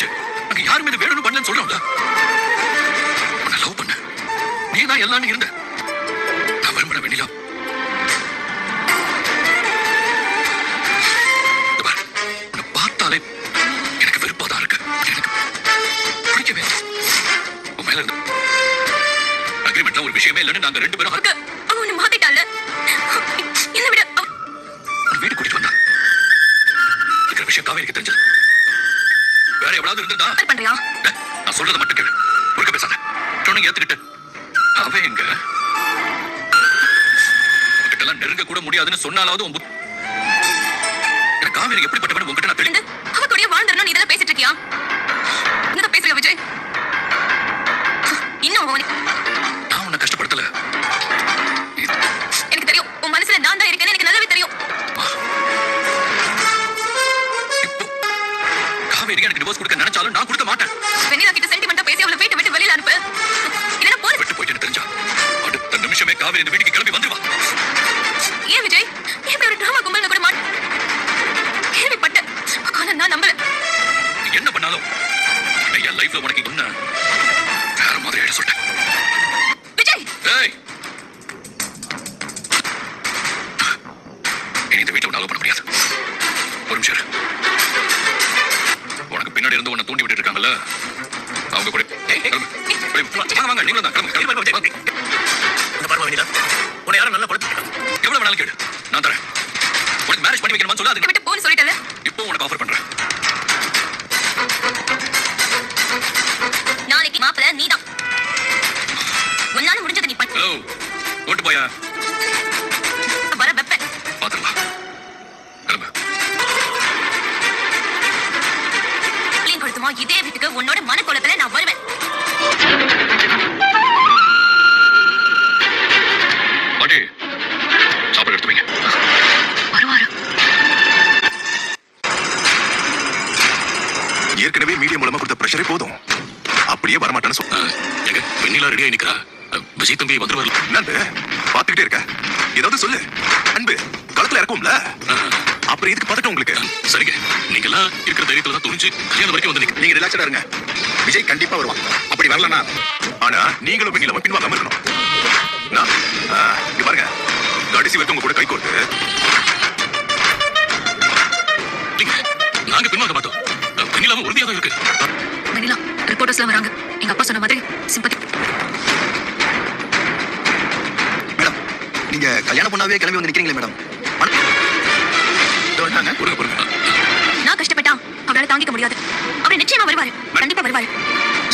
என்னாச்சு அங்க யாரும் இது வேணும்னு பண்ணலன்னு சொல்றோம்ல உன்னை லவ் பண்ண. நீ தான் எல்லாம்னு இருந்த. நான் விரும்பின வெண்ணிலா உன்னை பார்த்தாலே எனக்கு வெறுப்பாதான் இருக்கு. எனக்கு பிடிக்கவே. உன் மேல இருந்த அக்ரிமெண்ட்ல ஒரு விஷயமே இல்லைன்னு நாங்க ரெண்டு பேரும் அவன் உன்னை மாத்திட்டால என்ன விட வீடு கூட்டிட்டு வந்தான். இருக்கிற விஷயம் காவேரிக்கு தெரிஞ்சது இருந்திருந்தா என்ன பண்றியா டேய், நான் சொல்றத மட்டும் கேளு. குறுக்க பேசாத. சொன்னீங்க ஏத்துக்கிட்டு. அவன் எங்க? எல்லாம் நெருங்க கூட முடியாதுன்னு சொன்னாலாவது உன் எனக்கு காவேரி எப்படிப்பட்டவன் உன்கிட்ட நான் இருந்து அவ வாழ்ந்துடணும் நீ இதெல்லாம் பேசிட்டு இருக்கியா? என்னதான் பேசுறியா விஜய்? இன்னும் பண்ணாலும் என் லைஃப்ல உனக்கு ஒண்ணு வேற மாதிரி ஆயிட சொல்லிட்டேன். விஜய்! ஏய்! இனி இந்த வீட்டை உன்னால பண்ண முடியாது. ஒரு நிமிஷம். உனக்கு பின்னாடி இருந்து உன்னை தூண்டி விட்டு இருக்காங்கல்ல அவங்க கூட வாங்க வாங்க நீங்களும் தான். கிளம்பு, உன்னை யாரும் நல்லா படுத்து எவ்வளவு வேணாலும் கேளு. நான் தரேன். உனக்கு மேரேஜ் பண்ணி வைக்கணுமான்னு சொல்ல என்னை அதுக்கு விட்டு போன்னு சொல்லிட்டல இப்போ உனக்கு ஆஃபர் பண்றேன். நாளைக்கு மாப்பிள்ள நீதான். உன்னால முடிஞ்சதை நீ பண்ண. ஹலோ ஓட்டு போயா? வர வெப்பேன் பாத்துக்கலாம் கிளம்பு. கொடுத்துமா இதே வீட்டுக்கு உன்னோட மனக்கோலத்துல நான் வருவேன். வெண்ணிலா ரெடியா நிக்கிறா அஹ், விஜய் தம்பி வந்துருவார்ல. என்னது பாத்துக்கிட்டே இருக்க. ஏதாவது சொல்லு. அன்பு களத்துல இறக்கும்ல அப்புறம் எதுக்கு பதட்டம் உங்களுக்கு? சரிங்க. நீங்க எல்லாம் இருக்கிற தைரியத்துல தான் துணிஞ்சு கல்யாணம் வரைக்கும் வந்து நீங்க ரிலாக்ஸடா இருங்க. விஜய் கண்டிப்பா வருவான். அப்படி வரலனா ஆனா நீங்களும் பெண்ணில பின்வாங்காம இருக்கணும். இங்க பாருங்க. கடைசி வரைக்கும் உங்க கூட கை கோர்த்து. நீங்க பின்வாங்க மாட்டோம். அஹ், வெண்ணிலாவும் உறுதியா தான் இருக்கு. வெண்ணிலா ரிப்போர்ட்டர்ஸ்லாம் வராங்க. எங்க அப்பா சொன்ன மாதிரி சிம்பத்தி மேடம் நீங்க கல்யாண பொண்ணாவே கிளம்பி வந்து நிக்கிறீங்களே மேடம். நான் கஷ்டப்பட்டா அவரால தாங்கிக்க முடியாது. அவர் நிச்சயமா வருவாரு. கண்டிப்பா வருவாரு.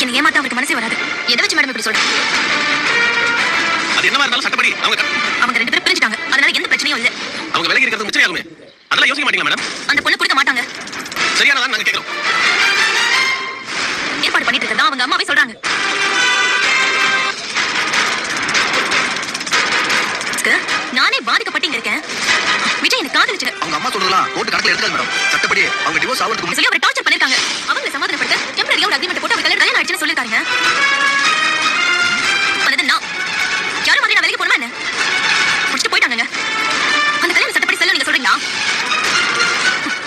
என்னை ஏமாத்த அவருக்கு மனசே வராது. எதை வச்சு மேடம் இப்படி சொல்றேன் அது என்னவா இருந்தாலும் சட்டப்படி அவங்க அவங்க ரெண்டு பேரும் பிரிஞ்சுட்டாங்க. அதனால எந்த பிரச்சனையும் இல்ல. அவங்க விலகி இருக்கிறது பிரச்சனை ஆகுமே அதெல்லாம் யோசிக்க மாட்டீங்களா மேடம்? அந்த பொண்ணு கொடுக்க மாட்டாங்க. சரியானதான் நாங்க கேட்கிறோம் க்கு, நானே பாதிக்கப்பட்டு இங்க இருக்கேன். விஜய் எனக்கு காதலிச்சு அவங்க அம்மா சொல்றதெல்லாம் கோர்ட்டு கணக்குல எடுக்காது மேடம். சட்டப்படி அவங்க டிவோர்ஸ் ஆகிறதுக்கு சொல்லி அவரை டார்ச்சர் பண்ணிருக்காங்க. அவங்களை சமாதானப்படுத்த டெம்பரரியா ஒரு அக்ரிமெண்ட் போட்டு அவர் கல்யாணம் கல்யாணம் ஆயிடுச்சுன்னு சொல்லிருக்காங்க பண்ணது நான் யாரும் மாதிரி நான் வெளியே போகணுமா என்ன? முடிச்சுட்டு போயிட்டாங்க அந்த கல்யாணம் சட்டப்படி செல்ல நீங்க சொல்றீங்களா?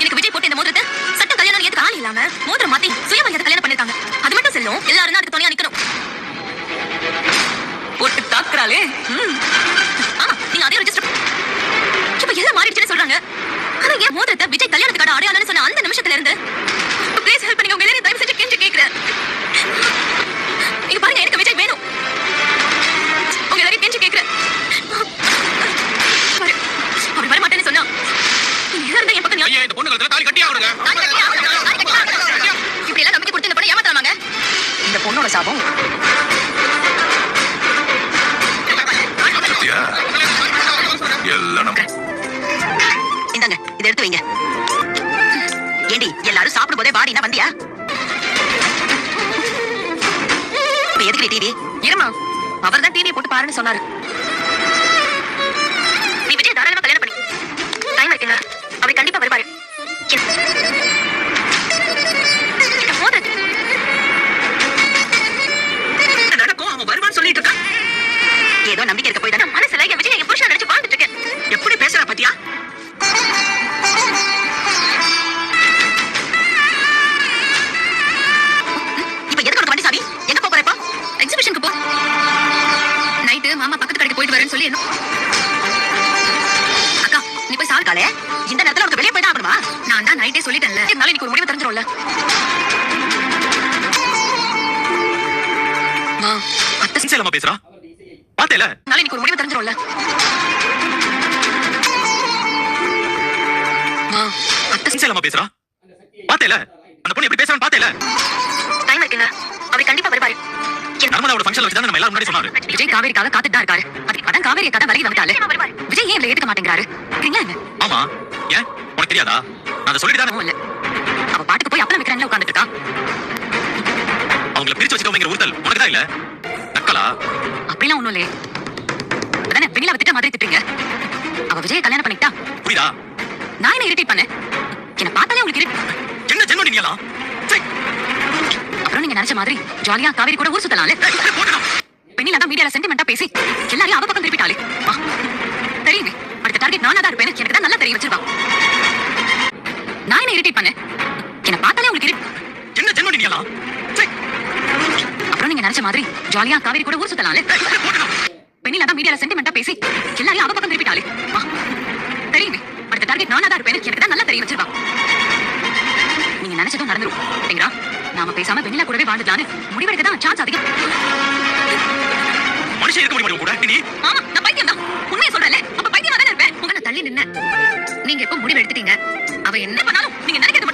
எனக்கு விஜய் போட்டு இந்த மோதிரத்தை சட்டம் கல்யாணம் ஏத்துக்க ஆள் இல்லாம மோதிரம் மாத்தி சுயமரியாதை கல்யாணம் பண்ணிருக்காங்க. அது மட்டும் செல்லும். எல்லாரும் அதுக்கு துணையா நிக்கணும். போட்டு தாக்குறாளே. அதே ரெஜிஸ்டர் இப்ப எல்லாம் மாறிடுச்சுன்னு சொல்றாங்க. ஆனா என் மோதிரத்தை விஜய் கல்யாணத்துக்கான அடையாளம்னு சொன்ன அந்த நிமிஷத்துல இருந்து ப்ளீஸ் ஹெல்ப் பண்ணி உங்க எல்லாரையும் தயவு செஞ்சு கெஞ்சி கேக்குறேன் இங்க பாருங்க எனக்கு விஜய் வேணும். உங்க எல்லாரையும் கெஞ்சி கேக்குறேன் அவர் வர மாட்டேன்னு சொன்னா எல்லாரும் என் பக்கம் ஐயா இந்த பொண்ணு கழுத்துல தாலி கட்டி ஆகணுங்க. இப்படி எல்லாம் நம்பிக்கை கொடுத்து இந்த பொண்ணை ஏமாத்தலாமாங்க? இந்த பொண்ணோட சாபம் எடுத்து வைங்க. ஏண்டி எல்லாரும் சாப்பிடும் போதே வாடினா வந்தியா? இப்ப எதுக்கு டிவி இருமா அவர் தான் டிவி போட்டு பாருன்னு சொன்னாரு. நீ விஜய் தாராளமா கல்யாணம் பண்ணி. டைம் இருக்குங்க அவர் கண்டிப்பா வருவாரு. ஏதோ நம்பிக்கை இருக்க போய் தானே மனசுல என் விஜய் என் புருஷன் நினைச்சு என்ன அக்கா நீ போய் சாப்பிட்டாலே? இந்த நேரத்துல உனக்கு வெளியே போயிட்டா ஆகணுமா நான் தான் நைட்டே சொல்லிட்டேன்ல. இருந்தாலும் இன்னைக்கு ஒரு முடிவு தெரிஞ்சிரும்ல. மா அத்தை சின்சியலமா பேசுறா? பாத்தேல? நாளை இன்னைக்கு ஒரு முடிவு தெரிஞ்சிரும்ல. மா அத்தை சின்சியலமா பேசுறா? பாத்தேல? அந்த பொண்ணு எப்படி பேசுறான்னு பாத்தேல? டைம் இருக்குங்க அவர் கண்டிப்பா வருவாரு என்ன- நர்மதாவோட ஃபங்க்ஷன்ல வச்சு நம்ம எல்லாரும் முன்னாடி சொன்னாரு. விஜய் காவேரிக்காக காத்துட்டு தான் இருக்காரு. அதுக்கு அதான் காவேரி கதை விலகி வந்துட்டாலே விஜய் ஏன் இவளை ஏத்துக்க மாட்டேங்கிறாரு? ஆமா. ஏன்? உனக்கு தெரியாதா? நான் அதை சொல்லிட்டு தானே ஒண்ணும் இல்ல. அவ பாட்டுக்கு போய் அப்பளம் வைக்கிறான்ல உட்காந்துட்டு அவங்கள பிரிச்சு வச்சுக்கோங்கிற உறுத்தல் உனக்கு தான் இல்ல? நக்கலா? அப்படிலாம் ஒண்ணும் இல்லையே. அதானே வெண்ணிலா திட்ட மாதிரி திட்டுறீங்க. அவ விஜய் கல்யாணம் பண்ணிக்கிட்டா புரியுதா? நான் என்ன இரிட்டேட் பண்ணேன்? என்ன பார்த்தாலே உங்களுக்கு irritate- என்ன ஜென்மம் நீங்களாம் சரி அப்புறம் நீங்க நினைச்ச மாதிரி ஜாலியா காவேரி கூட ஊர் சுத்தலாம்ல? போட்டுடா வெண்ணிலா தான் மீடியால சென்டிமெண்டா பேசி எல்லாரையும் அவ பக்கம் திருப்பிட்டாளே. வா. தெரியுமே அடுத்த டார்கெட் நானா தான் இருப்பேன்னு எனக்கு தான் நல்லா தெரியும் வச்சிருவா நான் என்ன இரிட்டேட் பண்ணேன்? என்ன பார்த்தாலே உங்களுக்கு என்ன சரி அப்புறம் நீங்க நினைச்ச மாதிரி ஜாலியா காவேரி கூட ஊர் சுத்தலாம்ல? போட்டுடா வெண்ணிலா தான் மீடியால சென்டிமெண்டா பேசி எல்லாரையும் அவ பக்கம் திருப்பிட்டாளே. வா. தெரியுமே அடுத்த டார்கெட் நானா தான் இருப்பேன்னு எனக்கு தான் நல்லா தெரியும் வச்சிருவா நீங்க நினைச்சதும் நடந்துரும் சரிங்களா? நாம பேசாம வெண்ணிலா கூடவே வாழ்ந்துடலான்னு முடிவெடுக்க தான் சான்ஸ் அதிகம். மனுஷன் இருக்க முடியும் கூட? நீ ஆமா நான் பைத்தியம் தான் உண்மையை சொல்றேன்ல. அப்ப பைத்தியமா தானே இருப்பேன்? உங்களை தள்ளி நின்ன. நீங்க எப்ப முடிவு எடுத்துட்டீங்க? அவ என்ன பண்ணாலும் நீங்க நினைக்கிற